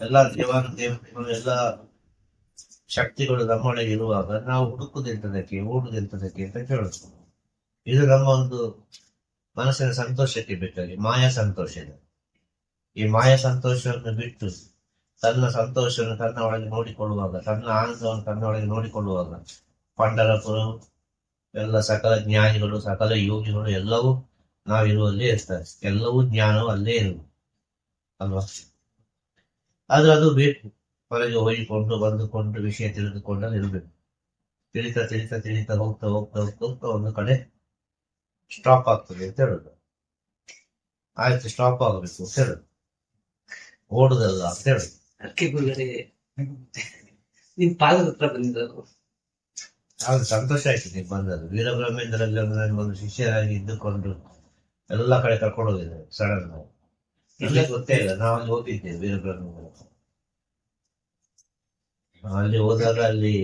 ಎಲ್ಲ ದೇವಾನು ದೇವತೆಗಳು ಎಲ್ಲ ಶಕ್ತಿಗಳು ನಮ್ಮೊಳಗೆ ಇರುವಾಗ ನಾವು ಹುಡುಕುದೆಂತದಕ್ಕೆ, ಓಡುದೆಂತದಕ್ಕೆ ಅಂತ ಕೇಳುದು. ಇದು ನಮ್ಮ ಒಂದು ಮನಸ್ಸಿನ ಸಂತೋಷಕ್ಕೆ ಬೇಕಾಗಿ, ಮಾಯಾ ಸಂತೋಷ ಇದೆ. ಈ ಮಾಯಾ ಸಂತೋಷವನ್ನು ಬಿಟ್ಟು ತನ್ನ ಸಂತೋಷವನ್ನು ತನ್ನ ಒಳಗೆ ನೋಡಿಕೊಳ್ಳುವಾಗ, ತನ್ನ ಆನಂದವನ್ನು ತನ್ನ ಒಳಗೆ ನೋಡಿಕೊಳ್ಳುವಾಗ ಪಂಡರಪುರು ಎಲ್ಲ ಸಕಲ ಜ್ಞಾನಿಗಳು, ಸಕಲ ಯೋಗಿಗಳು ಎಲ್ಲವೂ ನಾವಿರುವಲ್ಲೇ ಇರ್ತಾರೆ. ಎಲ್ಲವೂ ಜ್ಞಾನವು ಅಲ್ಲೇ ಇರುವುದು. ಅಲ್ವಾ? ಆದ್ರೆ ಅದು ಬೇಕು. ಹೊರಗೆ ಹೋಗಿಕೊಂಡು ಬಂದುಕೊಂಡು ವಿಷಯ ತಿಳಿದುಕೊಂಡು ಇರಬೇಕು ತಿಳಿತಾ ತಿಳಿತಾ ತಿಳಿತಾ ಹೋಗ್ತಾ ಹೋಗ್ತಾ ಹೋಗ್ತಾ ಹೋಗ್ತಾ ಒಂದು ಕಡೆ ಸ್ಟಾಪ್ ಆಗ್ತದೆ ಅಂತ ಹೇಳುದು. ಆಯ್ತು ಸ್ಟಾಪ್ ಆಗಬೇಕು ಅಂತ ಹೇಳುದು. ಓಡುದಲ್ಲ ಅಂತ ಹೇಳುದು. ಅಕ್ಕಿ ಗುರುಗಳೇ ನಿಮ್ ಪಾದದ ಹತ್ರ ಬಂದಿದ್ದು ಹೌದು ಸಂತೋಷ ಆಯ್ತು ನೀವು ಬಂದದ್ದು. ವೀರಬ್ರಹ್ಮೇಂದ್ರಲ್ಲಿ ಒಂದು ನನಗೊಂದು ಶಿಷ್ಯರಾಗಿ ಇದ್ದುಕೊಂಡು ಎಲ್ಲ ಕಡೆ ಕರ್ಕೊಂಡು ಹೋಗಿದ್ದಾರೆ ಸಡನ್ ಇಲ್ಲಿ ಗೊತ್ತೇ ಇಲ್ಲ ನಾವು ಅಲ್ಲಿ ಹೋಗಿದ್ದೇವೆ ವೀರಬ್ರಹ್ಮೇಂದ್ರ ಅಲ್ಲಿ ಹೋದಾಗ ಅಲ್ಲಿ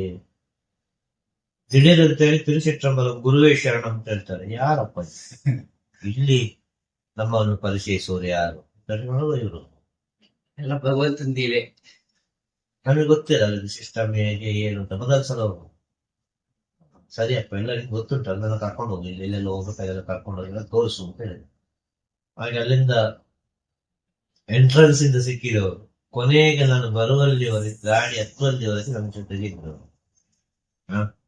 ದಿಢೀರ್ ಅಂತ ಹೇಳಿ ತಿರುಚಿಟ್ರಂಬಲ ಗುರುವೇ ಶರಣ ಅಂತ ಹೇಳ್ತಾರೆ. ಯಾರಪ್ಪ? ಇಲ್ಲಿ ನಮ್ಮನ್ನು ಪರಿಚಯಿಸೋರು ಯಾರು? ಇವರು. ಎಲ್ಲ ಭಗವಂತಂದಿವೆ ನಮಗೆ ಗೊತ್ತಿಲ್ಲ ಅಲ್ಲಿ ಸಿಸ್ಟಮ್ ಹೇಗೆ ಏನು ಅಂತ. ಮೊದಲ ಸಲ ಹೋಗುದು ಸರಿಯಪ್ಪ ನಿಮ್ಗೆ ಗೊತ್ತುಂಟು. ಅದನ್ನ ಕರ್ಕೊಂಡು ಹೋಗಿ ಇಲ್ಲಿ ಎಲ್ಲೆಲ್ಲ ಹೋಗ್ಬೇಕಾಗೆಲ್ಲ ಕರ್ಕೊಂಡು ಹೋಗಿಲ್ಲ ತೋರಿಸು ಅಂತ ಹೇಳಿದೆ ಹಾಗೆ ಅಲ್ಲಿಂದ ಎಂಟ್ರೆನ್ಸ್ ಇಂದ ಸಿಕ್ಕಿದವರು ಕೊನೆಗೆ ನಾನು ಬರುವಲ್ಲಿವರೆಗೆ ಗಾಡಿ ಹತ್ತುವಲ್ಲಿವರೆಗೆ ನಮ್ಮ ಜೊತೆಗೆ ಇದ್ರು. ಹಾ?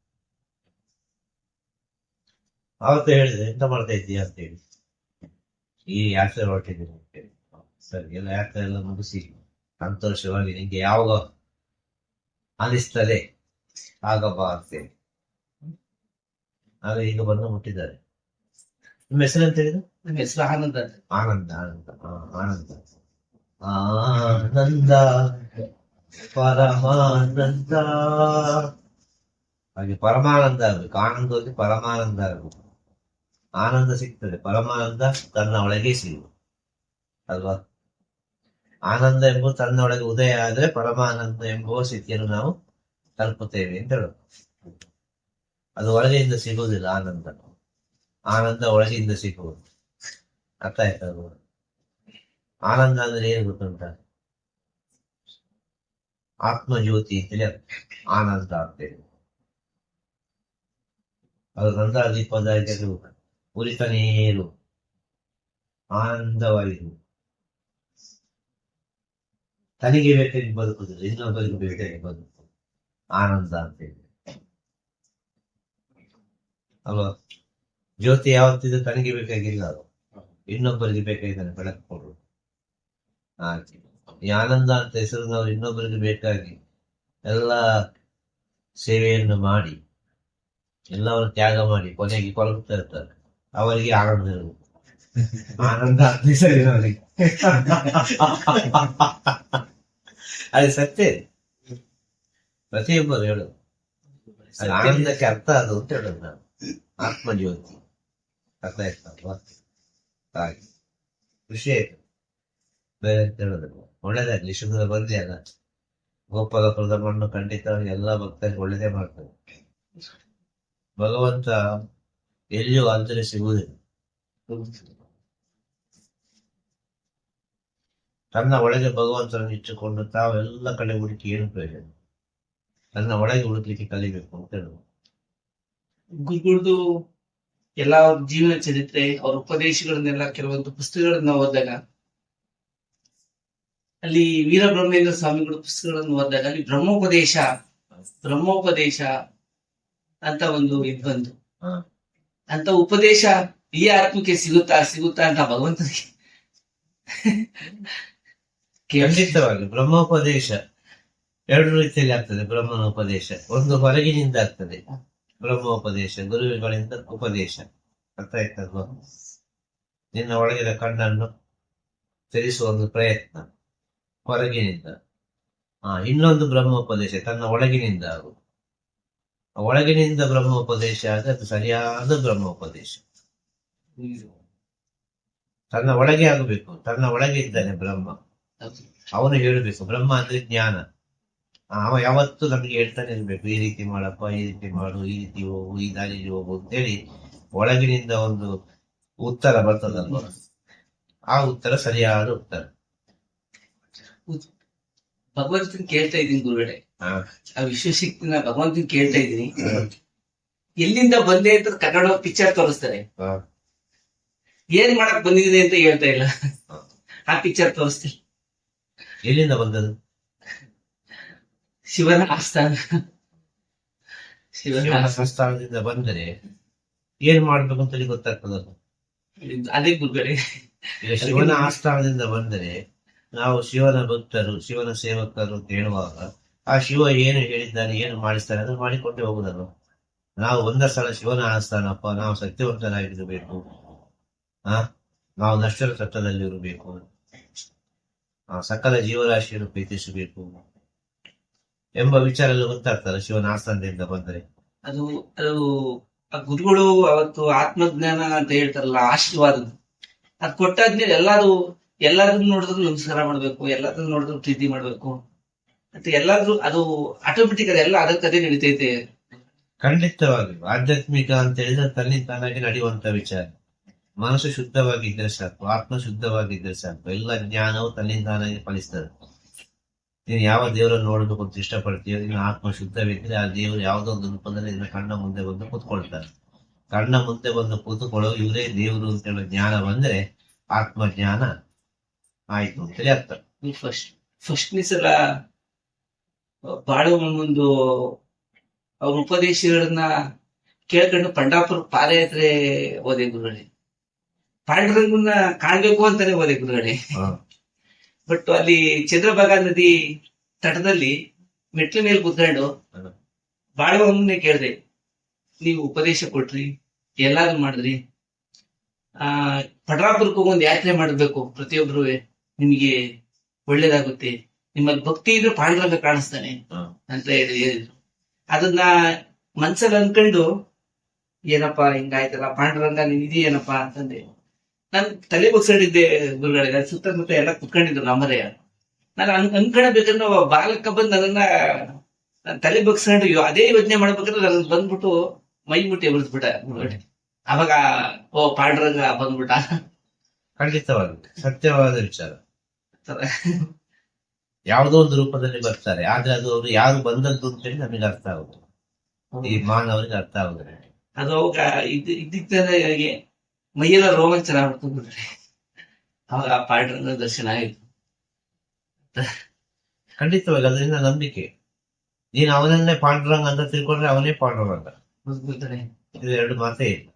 ಆವತ್ತು ಹೇಳಿದೆ ಎಂತ ಮಾಡ್ತಾ ಇದ್ದೀಯ ಅಂತ ಹೇಳಿ ಈ ಯಾತ್ರೆ ಹೊರಟಿದ್ದೀನಿ ಅಂತ ಹೇಳಿ ಸರಿ ಎಲ್ಲ ಯಾತ್ರೆ ಎಲ್ಲ ಮುಗಿಸಿ ಸಂತೋಷವಾಗಿ ನಿಂಗೆ ಯಾವಾಗ ಅನಿಸ್ತದೆ ಆಗ ಬಾ ಅಂತೇಳಿ. ಆಗ ಈಗ ಬಂದು ಮುಟ್ಟಿದ್ದಾರೆ. ನಿಮ್ಮ ಹೆಸರು ಅಂತ ಹೇಳಿದ್ರು ನಮ್ಮ ಹೆಸರು ಆನಂದ ಅಂತ. ಆನಂದ ಆನಂದ. ಹಾ, ಆನಂದ. ಆನಂದ, ಪರಮಾನಂದ. ಹಾಗೆ ಪರಮಾನಂದ ಆಗ್ಬೇಕು ಹೋಗಿ ಪರಮಾನಂದ ಆಗ್ಬೇಕು ಆನಂದ ಸಿಗ್ತದೆ, ಪರಮಾನಂದ ತನ್ನ ಒಳಗೆ ಸಿಗುವುದು. ಅಲ್ವಾ? ಆನಂದ ಎಂಬುದು ತನ್ನ ಒಳಗೆ ಉದಯ ಆದ್ರೆ ಪರಮಾನಂದ ಎಂಬುವ ಸ್ಥಿತಿಯನ್ನು ನಾವು ತಲುಪುತ್ತೇವೆ ಅಂತ ಹೇಳೋದು. ಅದು ಒಳಗೆಯಿಂದ ಸಿಗುವುದಿಲ್ಲ, ಆನಂದ. ಆನಂದ ಒಳಗಿಂದ ಸಿಗುವುದು. ಅರ್ಥ ಆಯ್ತಾ? ಆನಂದ ಅಂದ್ರೆ ಏನು ಗೊತ್ತುಂಟ? ಆತ್ಮಜ್ಯೋತಿ ಅಂತೇಳಿ. ಆನಂದ ಅಂತೇಳಿ ಅದು ನಂತರ ದೀಪದ ಉರಿತನೇ ಇರು. ಆನಂದವಾಗಿರು. ತನಗೆ ಬೇಕಾಗಿ ಬದುಕುದಿಲ್ಲ ಇನ್ನೊಬ್ಬರಿಗೆ ಬೇಕಾಗಿ ಬದುಕು. ಆನಂದ ಅಂತೇಳಿ ಅಲ್ವಾ? ಜ್ಯೋತಿ ಯಾವತ್ತಿದ್ರು ತನಗೆ ಬೇಕಾಗಿಲ್ಲ ಅದು. ಇನ್ನೊಬ್ಬರಿಗೆ ಬೇಕಾಗಿದ್ದಾನೆ ಬೆಳಕು ಕೊಡು ಹಾಗೆ. ಈ ಆನಂದ ಅಂತ ಹೆಸರಿನವರು ಇನ್ನೊಬ್ಬರಿಗೆ ಬೇಕಾಗಿ ಎಲ್ಲ ಸೇವೆಯನ್ನು ಮಾಡಿ, ಎಲ್ಲವನ್ನು ತ್ಯಾಗ ಮಾಡಿ ಕೊನೆಗೆ ಕೊರಗುತ್ತಾ ಇರ್ತಾರೆ. ಅವರಿಗೆ ಆನಂದ ಇರಬೇಕು. ಆನಂದ ಅಂತ ಹೆಸರಿನವರಿಗೆ. ಅದು ಸತ್ಯ ಪ್ರತಿಯೊಬ್ಬರು ಹೇಳು ಆನಂದಕ್ಕೆ ಅರ್ಥ ಅದು ಅಂತ ಹೇಳೋದು ನಾನು. ಆತ್ಮಜ್ಯೋತಿ. ಅರ್ಥ ಆಯ್ತಲ್ವಾ ಹಾಗೆ. ಖುಷಿ ಆಯ್ತು. ಬೇರೆ ಕೇಳಿದ್ರು ಒಳ್ಳೇದಾಗಲಿ ಶುದ್ಧ ಬಂದಿಯಲ್ಲ ಗೋಪಾಲಪುರದ ಮಣ್ಣು ಖಂಡಿತ ಎಲ್ಲ ಭಕ್ತರಿಗೆ ಒಳ್ಳೇದೇ ಮಾಡ್ತಾರೆ ಭಗವಂತ ಎಲ್ಲಿಯೂ ಅಂತಲೇ ಸಿಗುವುದಿಲ್ಲ. ತನ್ನ ಒಳಗೆ ಭಗವಂತನನ್ನು ಇಟ್ಟುಕೊಂಡು ತಾವೆಲ್ಲ ಕಡೆ ಹುಡುಕಿ ಏನು ಪ್ರಯೋಜನ? ತನ್ನ ಒಳಗೆ ಹುಡುಕ್ಲಿಕ್ಕೆ ಕಲಿಬೇಕು ಅಂತ ಹೇಳುವ ಗುರುಗಳದು ಎಲ್ಲ ಜೀವನ ಚರಿತ್ರೆ, ಅವ್ರ ಉಪದೇಶಗಳನ್ನೆಲ್ಲ ಕೆಲವೊಂದು ಪುಸ್ತಕಗಳನ್ನ ಓದಿದಾಗ ಅಲ್ಲಿ ವೀರಬ್ರಹ್ಮೇಂದ್ರ ಸ್ವಾಮಿಗಳು ಪುಸ್ತಕಗಳನ್ನು ಓದಿದಾಗ ಅಲ್ಲಿ ಬ್ರಹ್ಮೋಪದೇಶ ಬ್ರಹ್ಮೋಪದೇಶ ಅಂತ ಒಂದು ಇದು ಬಂತು. ಅಂತ ಉಪದೇಶ ಈ ಆತ್ಮಕ್ಕೆ ಸಿಗುತ್ತಾ ಸಿಗುತ್ತಾ ಅಂತ ಭಗವಂತನಿಗೆ ಖಂಡಿತವಾಗಿ ಬ್ರಹ್ಮೋಪದೇಶ ಎರಡು ರೀತಿಯಲ್ಲಿ ಆಗ್ತದೆ ಬ್ರಹ್ಮನ ಉಪದೇಶ ಒಂದು ಹೊರಗಿನಿಂದ ಆಗ್ತದೆ ಬ್ರಹ್ಮೋಪದೇಶ ಗುರುವಿಗಳಿಂದ ಉಪದೇಶ. ಅರ್ಥ ಆಯ್ತಲ್ವಾ ನಿನ್ನ ಒಳಗಿನ ಕಣ್ಣನ್ನು ತೆರೆಸುವ ಒಂದು ಪ್ರಯತ್ನ. ಹೊರಗಿನಿಂದ. ಆ ಇನ್ನೊಂದು ಬ್ರಹ್ಮೋಪದೇಶ ತನ್ನ ಒಳಗಿನಿಂದ ಅದು. ಒಳಗಿನಿಂದ ಬ್ರಹ್ಮೋಪದೇಶ ಆದ್ರೆ ಅದು ಸರಿಯಾದ ಬ್ರಹ್ಮೋಪದೇಶ. ತನ್ನ ಒಳಗೆ ಆಗಬೇಕು ತನ್ನ ಒಳಗೆ ಇದ್ದಾನೆ ಬ್ರಹ್ಮ. ಅವನು ಹೇಳಬೇಕು ಬ್ರಹ್ಮ ಅಂದ್ರೆ ಜ್ಞಾನ. ಅವ ಯಾವತ್ತು ನಮ್ಗೆ ಹೇಳ್ತಾನೆ ಇರ್ಬೇಕು ಈ ರೀತಿ ಮಾಡಪ್ಪ ಈ ರೀತಿ ಮಾಡು ಈ ರೀತಿ ಹೋಗು ಈ ದಾರಿಲಿ ಹೋಗು ಅಂತೇಳಿ ಒಳಗಿನಿಂದ ಒಂದು ಉತ್ತರ ಬರ್ತದಲ್ವ? ಆ ಉತ್ತರ ಸರಿಯಾದ ಉತ್ತರ. ಭಗವಂತನ ಕೇಳ್ತಾ ಇದ್ದೀನಿ ಗುರುಗಳೇ. ಆ ಆ ನಾ ಭಗವಂತನ ಕೇಳ್ತಾ ಇದ್ದೀನಿ. ಎಲ್ಲಿಂದ ಬಂದೆ ಅಂತ ಕನ್ನಡ ಪಿಕ್ಚರ್ ತೋರಿಸ್ತಾರೆ. ಏನ್ ಮಾಡಕ್ ಬಂದಿದ್ದೀನಿ ಅಂತ ಹೇಳ್ತಾ ಇಲ್ಲ. ಆ ಪಿಕ್ಚರ್ ತೋರಿಸ್ತೀನಿ. ಎಲ್ಲಿಂದ ಬಂದದ್ದು? ಶಿವನ ಆಸ್ಥಾನ. ಶಿವನ. ಸಂಸ್ಥಾನದಿಂದ ಬಂದರೆ ಏನ್ ಮಾಡ್ಬೇಕು ಅಂತ ಗೊತ್ತಾಗ್ತದಲ್ಲ ಅದೇ ಗುರುಗಳೇ. ಶಿವನ ಆಸ್ಥಾನದಿಂದ ಬಂದರೆ ನಾವು ಶಿವನ ಭಕ್ತರು, ಶಿವನ ಸೇವಕರು ಅಂತ ಹೇಳುವಾಗ ಆ ಶಿವ ಏನು ಹೇಳಿದ್ದಾನೆ, ಏನು ಮಾಡಿಸ್ತಾನೆ ಅದನ್ನು ಮಾಡಿಕೊಂಡೇ ಹೋಗುದಲ್ಲ ನಾವು ಒಂದ ಸ್ಥಳ ಶಿವನ ಆಸ್ಥಾನಪ್ಪ, ನಾವು ಸತ್ಯವಂತರಾಗಿರಬೇಕು ಆ? ನಾವು ನಷ್ಟರ ತತ್ವದಲ್ಲಿ ಇರಬೇಕು. ಆ ಸಕಲ ಜೀವರಾಶಿಯನ್ನು ಪ್ರೀತಿಸಬೇಕು ಎಂಬ ವಿಚಾರ ಎಲ್ಲ ಗೊತ್ತಾಗ್ತಲ್ಲ ಶಿವನ ಆಸ್ಥಾನದಿಂದ ಬಂದರೆ? ಅದು ಅದು ಗುರುಗಳು ಅವತ್ತು ಆತ್ಮಜ್ಞಾನ ಅಂತ ಹೇಳ್ತಾರಲ್ಲ ಆಶೀರ್ವಾದ ಅದ್ ಕೊಟ್ಟಾದ್ಮೇಲೆ ಎಲ್ಲಾರು ಎಲ್ಲಾದ್ರೂ ನೋಡಿದ್ರು ನಮಸ್ಕಾರ ಮಾಡ್ಬೇಕು ಎಲ್ಲಾದ್ರೂ ನೋಡಿದ್ರು ಪ್ರೀತಿ ಮಾಡ್ಬೇಕು. ಮತ್ತೆ ಎಲ್ಲಾದ್ರೂ ಅದು ಆಟೋಮೆಟಿಕ್ ಅದೆಲ್ಲ ಅದಕ್ಕದೇ ನಡೀತೈತೆ. ಖಂಡಿತವಾಗಿ. ಆಧ್ಯಾತ್ಮಿಕ ಅಂತ ಹೇಳಿದ್ರೆ ತನ್ನಿಂತಾನಾಗಿ ನಡೆಯುವಂತ ವಿಚಾರ. ಮನಸ್ಸು ಶುದ್ಧವಾಗಿದ್ರೆ ಸಾಕು, ಆತ್ಮ ಶುದ್ಧವಾಗಿದ್ರೆ ಸಾಕು. ಎಲ್ಲ ಜ್ಞಾನವು ತನ್ನಿಂತಾನಾಗಿ ಫಲಿಸ್ತದೆ. ನೀನು ಯಾವ ದೇವರನ್ನು ನೋಡಬೇಕು ಅಂತ ಇಷ್ಟಪಡ್ತೀಯೋ ನಿನ್ನ ಆತ್ಮ ಶುದ್ಧವಿದ್ರೆ ಆ ದೇವರು ಯಾವುದೋ ಒಂದು ರೂಪದಲ್ಲಿ ನಿನ್ನ ಕಣ್ಣ ಮುಂದೆ ಬಂದು ಕೂತ್ಕೊಳ್ತಾರೆ. ಕಣ್ಣ ಮುಂದೆ ಬಂದು ಕೂತ್ಕೊಳ್ಳೋ ಇವರೇ ದೇವರು ಅಂತ ಹೇಳೋ ಜ್ಞಾನ ಬಂದ್ರೆ ಆತ್ಮ ಜ್ಞಾನ ಆಯ್ತು ಅಂತೇಳಿ ಅರ್ಥ ಫಸ್ಟ್ ಫಸ್ಟ್ನೇ ಸಲ ಬಾಳು ಒಂದು ಅವ್ರ ಉಪದೇಶಗಳನ್ನ ಕೇಳ್ಕೊಂಡು ಪಂಡಾಪುರ ಪಾದಯಾತ್ರೆ ಓದೆ ಗುರುಗಳೇ. ಪಾಂಡುರಂಗನ್ನ ಕಾಣ್ಬೇಕು ಅಂತಾನೆ ಓದೆ ಗುರುಗಳೇ. ಬಟ್ ಅಲ್ಲಿ ಚಂದ್ರಭಾಗ ನದಿ ತಟದಲ್ಲಿ ಮೆಟ್ಲ ಮೇಲೆ ಕುತ್ಕೊಂಡು ಹ್ಮ್. ಬಾಳವಮ್ಮನೆ ಕೇಳಿದೆ ನೀವು ಉಪದೇಶ ಕೊಟ್ರಿ ಎಲ್ಲಾರು ಮಾಡಿದ್ರಿ. ಆ ಪಂಡರಾಪುರಕ್ಕೆ ಹೋಗಿ ಒಂದು ಯಾತ್ರೆ ಮಾಡಬೇಕು ಪ್ರತಿಯೊಬ್ರು. ನಿಮಗೆ ಒಳ್ಳೇದಾಗುತ್ತೆ. ನಿಮ್ಮಲ್ಲಿ ಭಕ್ತಿ ಇದ್ರೆ ಪಾಂಡುರಂಗ ಕಾಣಿಸ್ತಾನೆ ಅಂತ ಹೇಳಿ ಹೇಳಿದ್ರು. ಅದನ್ನ ಮನ್ಸಲ್ಲಿ ಅನ್ಕೊಂಡು ಏನಪ್ಪಾ ಹಿಂಗಾಯ್ತಲ್ಲ ಪಾಂಡುರಂಗ ನೀನ್ ಇದೆಯೇನಪ್ಪ ಅಂತಂದೆ. ನಾನು ತಲೆ ಬಗ್ಸಡಿದ್ದೆ ಗುರುಗಳಿಗೆ ಸುತ್ತ ಸುತ್ತಮುತ್ತ ಎಲ್ಲ ಕುತ್ಕೊಂಡಿದ್ರು ನಮ್ಮರೇ ನಾನು ಅನ್ ಅನ್ಕೊಳ್ಬೇಕಂದ್ರೆ ಒಬ್ಬ ಬಾಲಕ ಬಂದು ನನ್ನನ್ನ ನಾನು ತಲೆ ಬಗ್ಸ್ಕೊಂಡು ಅದೇ ಯೋಚನೆ ಮಾಡ್ಬೇಕಂದ್ರೆ ನನ್ ಬಂದ್ಬಿಟ್ಟು ಮೈ ಮುಟ್ಟಿ ಬಿಡ್ಸ್ಬಿಟ್ಟ ಗುರುಗಳೇ. ಅವಾಗ ಓ ಪಾಂಡುರಂಗ ಬಂದ್ಬಿಟ್ಟ. ಖಂಡಿತವಾಗ ಸತ್ಯವಾದ ವಿಚಾರ. ಯಾವುದೋ ಒಂದು ರೂಪದಲ್ಲಿ ಬರ್ತಾರೆ. ಆದ್ರೆ ಅದು ಅವರು ಯಾರು ಬಂದದ್ದು ಅಂತೇಳಿ ನಮಗೆ ಅರ್ಥ ಆಗುದು ಈ ಮಾನವರಿಗೆ ಅರ್ಥ ಆಗುದ್ರೆ ಅದು ಅವಾಗ ಇದ್ ಇದ್ದಿದ್ದಾಗೆ ಮೈಯೆಲ್ಲ ರೋಮಾಂಚನ ಆಗ್ಬಿಡ್ತು ಅವಾಗ ಆ ಪಾಡ್ರನ್ನ ದರ್ಶನ ಆಯ್ತು. ಖಂಡಿತವಾಗ ಅದರಿಂದ ನಂಬಿಕೆ. ನೀನ್ ಅವನನ್ನೇ ಪಾಂಡುರಂಗ ಅಂತ ತಿಳ್ಕೊಂಡ್ರೆ ಅವನೇ ಪಾಂಡುರಂಗ. ಇದು ಎರಡು ಮಾತೇ ಇಲ್ಲ.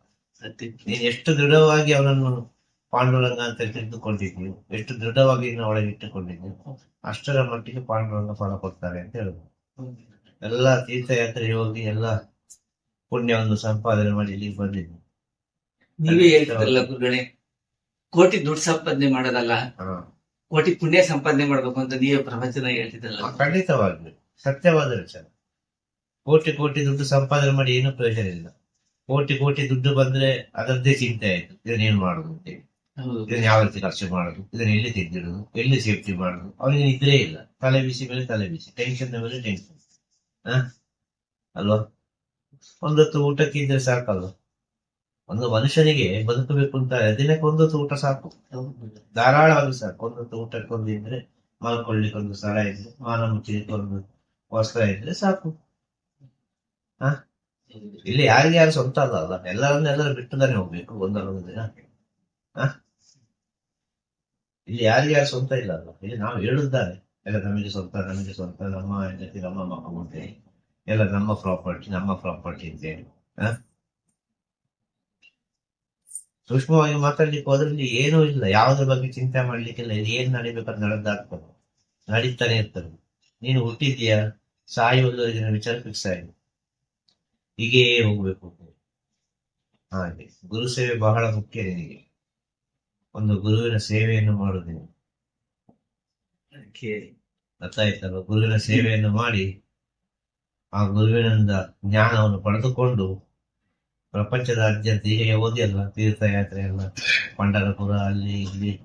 ನೀನು ಎಷ್ಟು ದೃಢವಾಗಿ ಅವನನ್ನು ಪಾಂಡುರಂಗ ಅಂತ ತೆಗೆದುಕೊಂಡಿದ್ದೀವಿ ಎಷ್ಟು ದೃಢವಾಗಿ ನಿನ್ನ ಒಳಗೆ ಇಟ್ಟುಕೊಂಡಿದ್ಯೋ ಅಷ್ಟರ ಮಟ್ಟಿಗೆ ಪಾಂಡುರಂಗ ಫಲ ಕೊಡ್ತಾರೆ ಅಂತ ಹೇಳುದು ಎಲ್ಲ ತೀರ್ಥಯಾತ್ರೆ ಹೋಗಿ ಎಲ್ಲ ಪುಣ್ಯವನ್ನು ಸಂಪಾದನೆ ಮಾಡಿ ಇಲ್ಲಿಗೆ ಬಂದಿದ್ವಿ. ನೀವೇ ಹೇಳ್ತಾರಲ್ಲ ಗುರುಗಳೇ ಕೋಟಿ ದುಡ್ಡು ಸಂಪಾದನೆ ಮಾಡೋದಲ್ಲ ಹಾ. ಕೋಟಿ ಪುಣ್ಯ ಸಂಪಾದನೆ ಮಾಡ್ಬೇಕು ಅಂತ ನೀವೇ ಪ್ರವಚನ ಹೇಳ್ತಿದ್ದಲ್ಲ ಖಂಡಿತವಾಗ್ಲಿ. ಸತ್ಯವಾದ ವಿಚಾರ. ಕೋಟಿ ಕೋಟಿ ದುಡ್ಡು ಸಂಪಾದನೆ ಮಾಡಿ ಏನು ಪ್ರಯೋಜನ ಇಲ್ಲ. ಕೋಟಿ ಕೋಟಿ ದುಡ್ಡು ಬಂದ್ರೆ ಅದರದ್ದೇ ಚಿಂತೆ ಆಯ್ತು. ಇದನ್ನ ಏನ್ ಮಾಡುದು ಅಂತೇಳಿ ಇದನ್ನ ಯಾವ ರೀತಿ ಖರ್ಚು ಮಾಡುದು? ಇದನ್ನ ಎಲ್ಲಿ ತೆಗೆದಿಡುದು? ಎಲ್ಲಿ ಸೇಫ್ಟಿ ಮಾಡುದು? ಅವನಿಗೆ ನಿದ್ರೆ ಇಲ್ಲ. ತಲೆ ಬಿಸಿ ಮೇಲೆ ತಲೆ ಬಿಸಿ. ಟೆನ್ಷನ್ ಮೇಲೆ ಟೆನ್ಷನ್ ಹ? ಅಲ್ವಾ? ಒಂದೊತ್ತು ಊಟಕ್ಕೆ ಇದ್ರೆ ಸಾಕಲ್ವ? ಒಂದು ಮನುಷ್ಯನಿಗೆ ಬದುಕಬೇಕು ಅಂತ ದಿನಕ್ಕೆ ಒಂದೊತ್ತು ಊಟ ಸಾಕು. ಧಾರಾಳವಾಗಿ ಸಾಕು. ಒಂದೊತ್ತು ಊಟಕ್ಕೆ ಒಂದು ಇದ್ರೆ ಮಲ್ಕೊಳ್ಳಿಕ್ಕೆ ಒಂದು ಸ್ಥಳ ಇದ್ರೆ, ಮಾನ ಮುಚ್ಚಲಿಕ್ಕೆ ಒಂದು ವಸ್ತ್ರ ಇದ್ರೆ ಸಾಕು. ಇಲ್ಲಿ ಯಾರಿಗೆ ಯಾರು ಸ್ವಂತ ಅಲ್ಲ ಅಲ್ಲ. ಎಲ್ಲರನ್ನ ಎಲ್ಲರೂ ಬಿಟ್ಟುದಾನೆ ಹೋಗ್ಬೇಕು ಒಂದಲ್ಲ ಒಂದು ದಿನ. ಹ? ಇಲ್ಲಿ ಯಾರಿಗೆ ಯಾರು ಸ್ವಂತ ಇಲ್ಲ ಅಲ್ಲ ಇಲ್ಲಿ ನಾವು ಹೇಳಿದ್ದಾರೆ ಎಲ್ಲ ನಮಗೆ ಸ್ವಂತ ನಮಗೆ ಸ್ವಂತ, ನಮ್ಮ ಹೆಂಡತಿ, ನಮ್ಮ ಮಕ್ಕಳು ಅಂತೇಳಿ ಎಲ್ಲ ನಮ್ಮ ಪ್ರಾಪರ್ಟಿ ನಮ್ಮ ಪ್ರಾಪರ್ಟಿ ಅಂತೇಳಿ ಹೇಳಿ. ಸೂಕ್ಷ್ಮವಾಗಿ ಮಾತಾಡ್ಲಿಕ್ಕೆ ಹೋದ್ರಲ್ಲಿ ಏನೂ ಇಲ್ಲ. ಯಾವುದ್ರ ಬಗ್ಗೆ ಚಿಂತೆ ಮಾಡ್ಲಿಕ್ಕಿಲ್ಲ. ಇದು ಏನ್ ನಡಿಬೇಕಂತ ನಡೆದಾಗ್ತದೆ ನಡೀತಾನೆ ಇರ್ತದೆ. ನೀನು ಹುಟ್ಟಿದ್ಯಾ ಸಾಯುವುದವರೆಗಿನ ವಿಚಾರ ಫಿಕ್ಸ್ ಆಗಿದೆ ಹೀಗೇ ಹೋಗ್ಬೇಕು ಹಾಗೆ. ಗುರು ಸೇವೆ ಬಹಳ ಮುಖ್ಯ ನಿನಗೆ. ಒಂದು ಗುರುವಿನ ಸೇವೆಯನ್ನು ಮಾಡುವುದಿಲ್ಲ ಆಯ್ತಲ್ವ ಗುರುವಿನ ಸೇವೆಯನ್ನು ಮಾಡಿ ಆ ಗುರುವಿನಿಂದ ಜ್ಞಾನವನ್ನು ಪಡೆದುಕೊಂಡು ಪ್ರಪಂಚದಾದ್ಯಂತ ಈಗ ಓದಿಯಲ್ಲ ತೀರ್ಥಯಾತ್ರೆ ಎಲ್ಲ ಪಂಡರಪುರ ಅಲ್ಲಿ ಇಲ್ಲಿ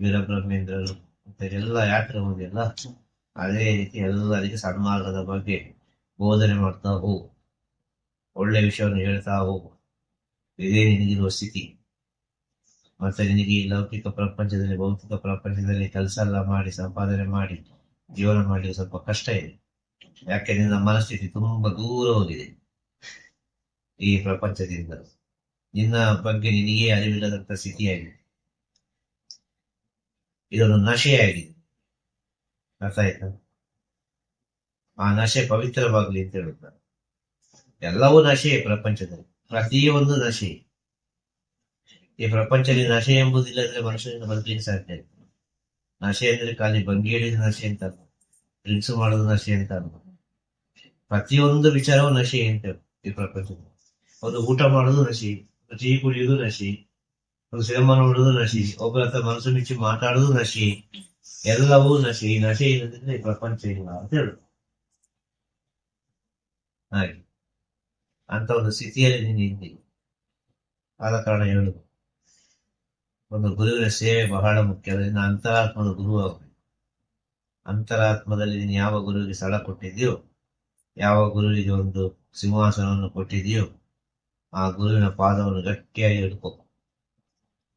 ವೀರಬ್ರಹ್ಮೇಂದ್ರರು ಎಲ್ಲ ಯಾತ್ರೆ ಓದಿಯಲ್ಲ? ಅದೇ ರೀತಿ ಎಲ್ಲರಿಗೆ ಸನ್ಮಾರ್ಗದ ಬಗ್ಗೆ ಬೋಧನೆ ಮಾಡ್ತಾ ಹೋಗು. ಒಳ್ಳೆ ವಿಷಯವನ್ನು ಹೇಳ್ತಾ ಹೋಗು. ಇದೇ ನಿನಗಿರುವ ಸ್ಥಿತಿ. ಮತ್ತೆ ನಿನಗೆ ಈ ಲೌಕಿಕ ಪ್ರಪಂಚದಲ್ಲಿ, ಭೌತಿಕ ಪ್ರಪಂಚದಲ್ಲಿ ಕೆಲಸ ಎಲ್ಲ ಮಾಡಿ, ಸಂಪಾದನೆ ಮಾಡಿ, ಜೀವನ ಮಾಡಲಿಕ್ಕೆ ಸ್ವಲ್ಪ ಕಷ್ಟ ಇದೆ. ಯಾಕೆ ನಿನ್ನ ಮನಸ್ಥಿತಿ ತುಂಬಾ ದೂರ ಹೋಗಿದೆ ಈ ಪ್ರಪಂಚದಿಂದ. ನಿನ್ನ ಬಗ್ಗೆ ನಿನಗೆ ಅರಿವಿಲ್ಲದಂತ ಸ್ಥಿತಿಯಾಗಿದೆ. ಇದೊಂದು ನಶೆಯಾಗಿದೆ. ಅರ್ಥ ಆಯ್ತಾ? ಆ ನಶೆ ಪವಿತ್ರವಾಗಲಿ ಅಂತ ಹೇಳುತ್ತಾರೆ. ಎಲ್ಲವೂ ನಶೆ ಪ್ರಪಂಚದಲ್ಲಿ. ಪ್ರತಿಯೊಂದು ನಶೆ. ಈ ಪ್ರಪಂಚದಲ್ಲಿ ನಶೆ ಎಂಬುದಿಲ್ಲದ್ರೆ ಮನುಷ್ಯನಿಂದ ಬದುಕಲಿಕ್ಕೆ ಸಾಧ್ಯ ಇಲ್ಲ. ನಶೆ ಅಂದ್ರೆ ಖಾಲಿ ಬಂಗಿ ಹಿಡಿದ ನಶೆ ಅಂತ ಡ್ರಿಂಕ್ಸ್ ಮಾಡೋದು ನಶೆ ಅಂತ ಪ್ರತಿಯೊಂದು ವಿಚಾರವೂ ನಶೆ ಅಂತ ಈ ಪ್ರಪಂಚದಲ್ಲಿ. ಒಂದು ಊಟ ಮಾಡೋದು ನಶೆ ಟೀ ಕುಡಿಯೋದು ನಶೆ, ಒಂದು ಸಿನಿಮಾ ನೋಡೋದು ನಶೆ, ಒಬ್ಬರ ಹತ್ರ ಮನಸ್ಸು ಮಿಚ್ಚಿ ಮಾತಾಡೋದು ನಶೆ, ಎಲ್ಲವೂ ನಶೆ ಈ ನಶೆ ಇಲ್ಲದಿದ್ರೆ ಈ ಪ್ರಪಂಚ ಇಲ್ಲ ಅಂತ ಹೇಳು ಹಾಗೆ. ಅಂತ ಒಂದು ಸ್ಥಿತಿಯಲ್ಲಿ ನೀನು ಆದ ಕಾರಣ ಹೇಳುದು. ಒಂದು ಗುರುವಿನ ಸೇವೆ ಬಹಳ ಮುಖ್ಯ. ಅದರಿಂದ ಅಂತರಾತ್ಮದ ಗುರು ಆಗಬೇಕು. ಅಂತರಾತ್ಮದಲ್ಲಿ ನೀನು ಯಾವ ಗುರುವಿಗೆ ಸ್ಥಳ ಕೊಟ್ಟಿದೆಯೋ ಯಾವ ಗುರುವಿಗೆ ಒಂದು ಸಿಂಹಾಸನವನ್ನು ಕೊಟ್ಟಿದೆಯೋ ಆ ಗುರುವಿನ ಪಾದವನ್ನು ಗಟ್ಟಿಯಾಗಿ ಹಿಡ್ಕೊ.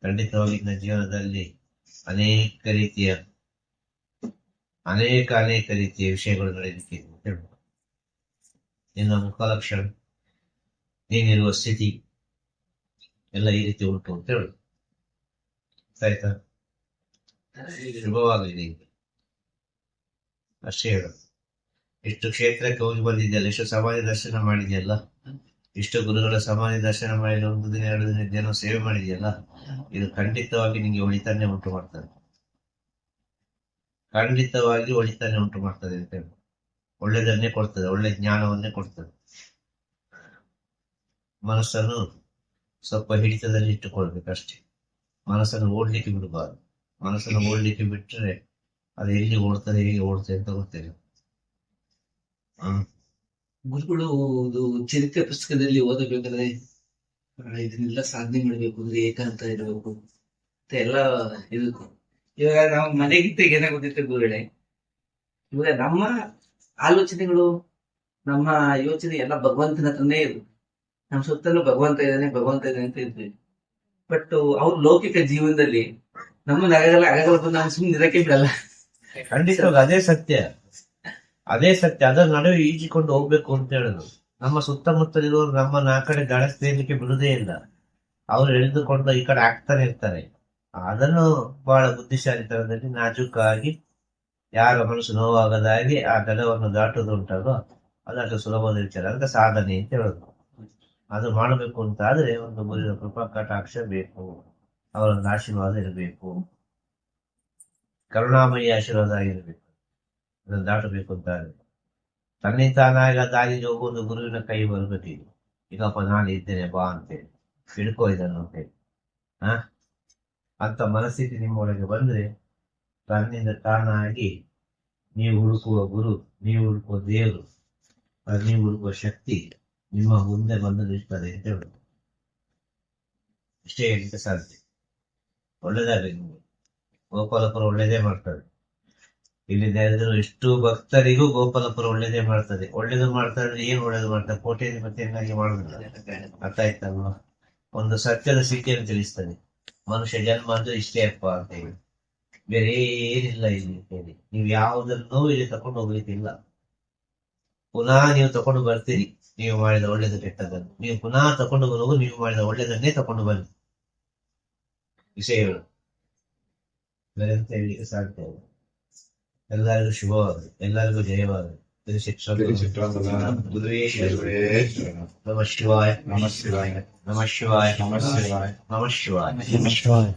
ಖಂಡಿತವಾಗಿ ನನ್ನ ಜೀವನದಲ್ಲಿ ಅನೇಕ ರೀತಿಯ, ಅನೇಕ ಅನೇಕ ರೀತಿಯ ವಿಷಯಗಳು ನಡೆಯಲಿಕ್ಕೆ ಅಂತ ಹೇಳ್ಬೋದು. ನಿನ್ನ ಮುಖಲಕ್ಷಣ, ನೀನಿರುವ ಸ್ಥಿತಿ ಎಲ್ಲ ಈ ರೀತಿ ಉಂಟು ಅಂತ ಹೇಳು ಆಯ್ತಾ ಶುಭವಾಗಲಿದೆ ಈಗ ಅಷ್ಟೇ ಹೇಳು ಇಷ್ಟು ಕ್ಷೇತ್ರಕ್ಕೆ ಹೋಗಿ ಬಂದಿದೆಯಲ್ಲ, ಇಷ್ಟು ಸಮಾಧಿ ದರ್ಶನ ಮಾಡಿದೆಯಲ್ಲ? ಇಷ್ಟು ಗುರುಗಳ ಸಮಾಧಿ ದರ್ಶನ ಮಾಡಿ ಒಂದು ದಿನ, ಎರಡು ದಿನ ಜನ ಸೇವೆ ಮಾಡಿದೆಯಲ್ಲ? ಇದು ಖಂಡಿತವಾಗಿ ನಿಮಗೆ ಒಳಿತಾನೆ ಉಂಟು ಮಾಡ್ತದೆ. ಖಂಡಿತವಾಗಿ ಒಳಿತಾನೆ ಉಂಟು ಮಾಡ್ತದೆ ಅಂತ ಹೇಳಿ ಒಳ್ಳೆದನ್ನೇ ಕೊಡ್ತದೆ, ಒಳ್ಳೆ ಜ್ಞಾನವನ್ನೇ ಕೊಡ್ತದೆ. ಮನಸ್ಸನ್ನು ಸ್ವಲ್ಪ ಹಿಡಿತದಲ್ಲಿ ಇಟ್ಟುಕೊಳ್ಬೇಕಷ್ಟೇ. ಮನಸ್ಸನ್ನು ಓಡ್ಲಿಕ್ಕೆ ಬಿಡಬಾರ್ದು. ಮನಸ್ಸನ್ನು ಓಡ್ಲಿಕ್ಕೆ ಬಿಟ್ಟರೆ ಅದು ಎಲ್ಲಿ ಓಡ್ತಾರೆ ಹೇಗೆ ಓಡ್ತಾರೆ ಅಂತ ಗೊತ್ತಿಲ್ಲ. ಗುರುಗಳು ಒಂದು ಚರಿತ್ರೆ ಪುಸ್ತಕದಲ್ಲಿ ಓದಬೇಕಾದ್ರೆ ಇದನ್ನೆಲ್ಲ ಸಾಧನೆ ಮಾಡಬೇಕು ಅಂದ್ರೆ ಏಕಾಂತ ಇರಬೇಕು ಅಂತ ಎಲ್ಲ ಇದು. ಇವಾಗ ನಾವು ಮನೆಗಿಂತ ಏನಾಗೋದಿತ್ತು ಗುರುಗಳೇ? ಇವಾಗ ನಮ್ಮ ಆಲೋಚನೆಗಳು ನಮ್ಮ ಯೋಚನೆ ಎಲ್ಲ ಭಗವಂತನ ಹತ್ರನೇ ಇರು ನಮ್ಮ ಸುತ್ತಲೂ ಭಗವಂತ ಇದ್ದಾನೆ ಭಗವಂತ ಇದ್ದಾನೆ ಅಂತ ಇದ್ವಿ ಬಟ್ ಅವ್ರ ಲೌಕಿಕ ಜೀವನದಲ್ಲಿ ನಮ್ಮನ್ನ ಆಗಲ್ಲ ಆಗಲ್ಲ ನಾವು ಸುಮ್ಮನೆ ಅದೇ ಸತ್ಯ. ಅದೇ ಸತ್ಯ. ಅದರ ನಡುವೆ ಈಜಿಕೊಂಡು ಹೋಗ್ಬೇಕು ಅಂತ ಹೇಳುದು. ನಮ್ಮ ಸುತ್ತಮುತ್ತಲಿರುವವರು ನಮ್ಮನ್ನ ಆ ಕಡೆ ಗಳಿಸ್ಲಿಕ್ಕೆ ಬಿಡುದೇ ಇಲ್ಲ. ಅವ್ರು ಎಳೆದುಕೊಂಡು ಈ ಕಡೆ ಆಗ್ತಾನೆ ಇರ್ತಾರೆ. ಅದನ್ನು ಬಹಳ ಬುದ್ಧಿಶಾಲಿತನದಲ್ಲಿ ನಾಜೂಕಾಗಿ ಯಾರ ಮನಸ್ಸು ನೋವಾಗದಾಗಿ ಆ ದಡವನ್ನು ದಾಟುವುದು ಉಂಟಲ್ವ ಅದಕ್ಕೆ ಸುಲಭದ ವಿಚಾರ ಸಾಧನೆ ಅಂತ ಹೇಳೋದು. ಅದು ಮಾಡಬೇಕು ಅಂತ ಆದ್ರೆ ಒಂದು ಗುರುವಿನ ಕೃಪಾ ಕಟಾಕ್ಷ ಬೇಕು. ಅವರೊಂದು ಆಶೀರ್ವಾದ ಇರಬೇಕು. ಕರುಣಾಮಯಿ ಆಶೀರ್ವಾದ ಆಗಿರಬೇಕು ಅದನ್ನು ದಾಟಬೇಕು ಅಂತ ಆದ್ರೆ. ತಾನಾಗಿ ದಾರಿಗೆ ಹೋಗುವುದು ಗುರುವಿನ ಕೈ ಬರಬೇಕಿದೆ ಈಗಪ್ಪ ನಾನು ಇದ್ದೇನೆ ಬಾ ಅಂತೇಳಿ ಹಿಡ್ಕೋ ಇದನ್ನು ಅಂತೇಳಿ ಹ ಅಂತ ಮನಸ್ಥಿತಿ ನಿಮ್ಮೊಳಗೆ ಬಂದ್ರೆ ತನ್ನಿಂದ ತಾನಾಗಿ ನೀವು ಹುಡುಕುವ ಗುರು, ನೀವು ಹುಡುಕುವ ದೇವರು, ನೀವು ಹುಡುಕುವ ಶಕ್ತಿ ನಿಮ್ಮ ಮುಂದೆ ಬಂದು ನಿಲ್ತದೆ ಅಂತ ಹೇಳುದು ಇಷ್ಟೇ ಹೇಳಿಕ್ಕೆ ಸಾಧ್ಯ. ಒಳ್ಳೇದಾಗಲಿ ನಿಮಗೆ. ಗೋಪಾಲಪುರ ಒಳ್ಳೇದೇ ಮಾಡ್ತದೆ ಇಲ್ಲಿ ನೆರೆದಿರೋ ಎಷ್ಟು ಭಕ್ತರಿಗೂ ಗೋಪಾಲಪುರ ಒಳ್ಳೇದೇ ಮಾಡ್ತದೆ. ಒಳ್ಳೇದು ಇದ್ದರೆ ಏನು ಒಳ್ಳೇದು ಮಾಡ್ತಾರೆ? ಕೋಟ್ಯಾಧಿಪತಿಯನ್ನಾಗಿ ಮಾಡುದಿಲ್ಲ. ಅರ್ಥ ಆಯ್ತಲ್ವಾ ಒಂದು ಸತ್ಯದ ಸ್ಥಿತಿಯನ್ನು ತಿಳಿಸ್ತದೆ. ಮನುಷ್ಯ ಜನ್ಮ ಅಂದ್ರೆ ಇಷ್ಟೇ ಅಪ್ಪ ಅಂತ ಹೇಳಿ. ಬೇರೆ ಏನಿಲ್ಲ ಇಲ್ಲಿ ಹೇಳಿ. ನೀವು ಯಾವುದನ್ನೂ ಇಲ್ಲಿ ತಕೊಂಡು ಹೋಗ್ಲಿಕ್ಕಿಲ್ಲ. ಪುನಃ ನೀವು ತಕೊಂಡು ಬರ್ತೀರಿ ನೀವು ಮಾಡಿದ ಒಳ್ಳೇದು ಕೆಟ್ಟದನ್ನು ನೀವು ಪುನಃ ತಕೊಂಡು ಬರುವಾಗ ನೀವು ಮಾಡಿದ ಒಳ್ಳೇದನ್ನೇ ತಕೊಂಡು ಬನ್ನಿ. ವಿಷಯಗಳು. ಬೇರೆ ಅಂತ ಹೇಳಲಿಕ್ಕೆ ಸಾಧ್ಯ ಇಲ್ಲ. ಎಲ್ಲರಿಗೂ ಶುಭವಾಗಲಿ ಎಲ್ಲರಿಗೂ ಜಯವಾಗಲಿ. ತಿರುಚಿತ್ರಂಬಲ ಗುರುವೇಶ್ವರ ಗುರುವೇಶ್ವರ ನಮ ಶಿವಾಯ. ನಮ ಶಿವಾಯ. ನಮ ಶಿವಾಯ. ನಮ ಶಿವಾಯ. ನಮ ಶಿವಾಯ. ನಮ ಶಿವಾಯ.